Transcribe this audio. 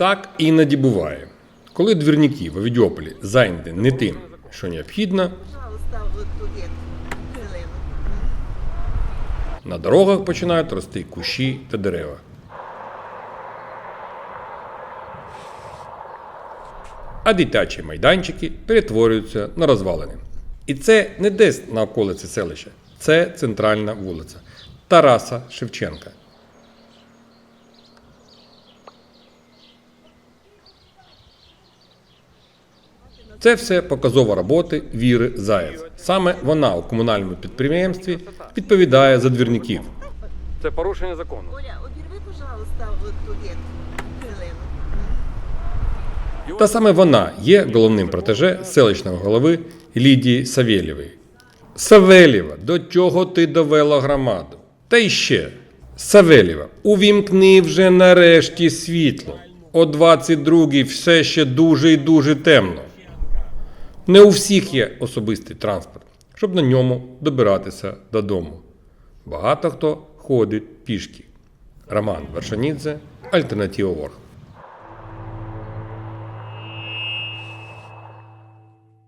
Так іноді буває. Коли двірники в Авідіополі зайняті не тим, що необхідно, на дорогах починають рости кущі та дерева. А дитячі майданчики перетворюються на розвалини. І це не десь на околиці селища, це центральна вулиця Тараса Шевченка. Це все показова роботи Віри Заєць. Саме вона у комунальному підприємстві відповідає за двірників. Це порушення закону. Оля, обірви, пожалуйста, тут хвилину. Та саме вона є головним протеже селищного голови Лідії Савєлєвої. Савелєва, до чого ти довела громаду? Та й ще. Савелєва, увімкни вже нарешті світло. О 22-й все ще дуже і дуже темно. Не у всіх є особистий транспорт, щоб на ньому добиратися додому. Багато хто ходить пішки. Роман Вершанідзе, Альтернатива Ворг.